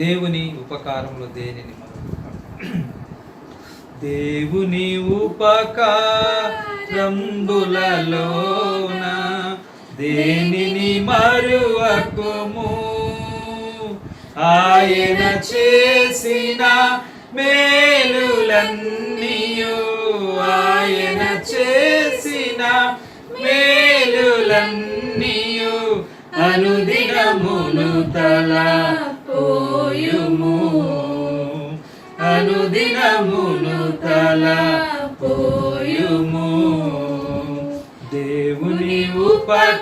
దేవుని ఉపకారంలో దేనిని? దేవుని ఉపకారంబులలోన దేనిని మరువకుము? ఆయన చేసిన మేలులన్నీ దినములు తల పోయుము. దేవుని ఉపకారంబులలోన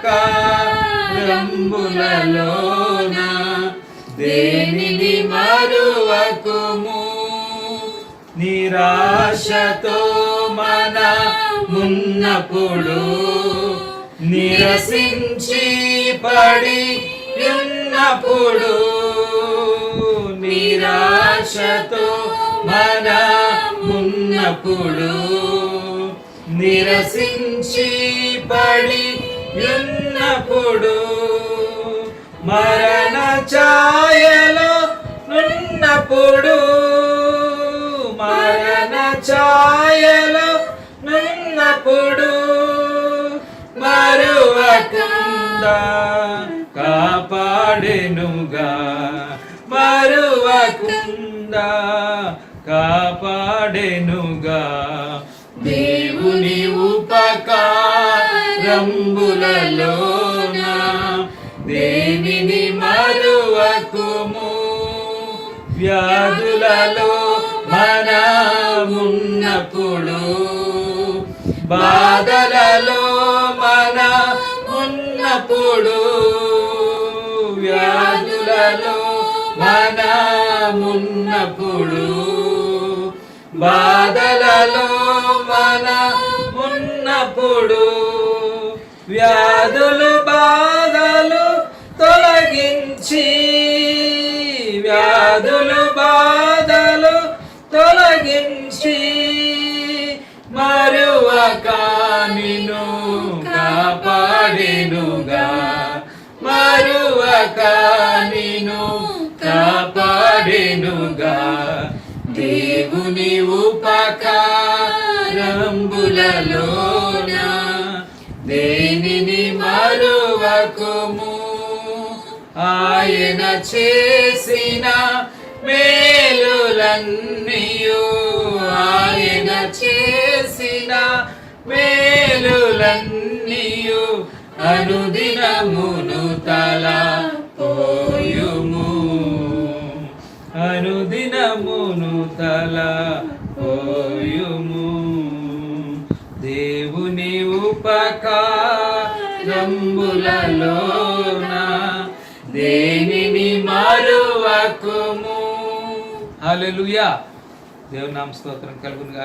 దేనిని మరువకుము? నిరాశతో మన మున్నప్పుడు నిరసించి పడి ఉన్నప్పుడు నిరాశతో మన మున్నప్పుడు నిరసించి పడి ఉన్నప్పుడు మరణ ఛాయలో నున్నప్పుడు మరణ ఛాయలో నున్నప్పుడు మరువకుండా కాపాడెనుగా కాపాడెనుగా దేవుని ఉపకారంబులలోన దేనిని మరువకుము. వ్యాధులలో మనమున్నప్పుడు. బాధలలో మన ఉన్నప్పుడు వ్యాధులలో మనమున్నప్పుడు. బాధలలో మన ఉన్నప్పుడు వ్యాధులు బాధలు తొలగించి వ్యాధులు బాధలు తొలగించి మరువక నిన్ను కాపాడినుగా. మరువక కాపాడినుగా. దేవుని ఉపకారంబులలోన దేనిని మరువకుము? ఆయన చేసిన మేలులన్నీయు. ఆయన చేసిన మేలులన్నీయు. అనుదినమును తలా అనుదినమును తల పోయుము. దేవుని ఉపకారంబులలోన దేనిని మరువకుము. హల్లెలూయా దేవుని నామ స్తోత్రం కలుగునుగా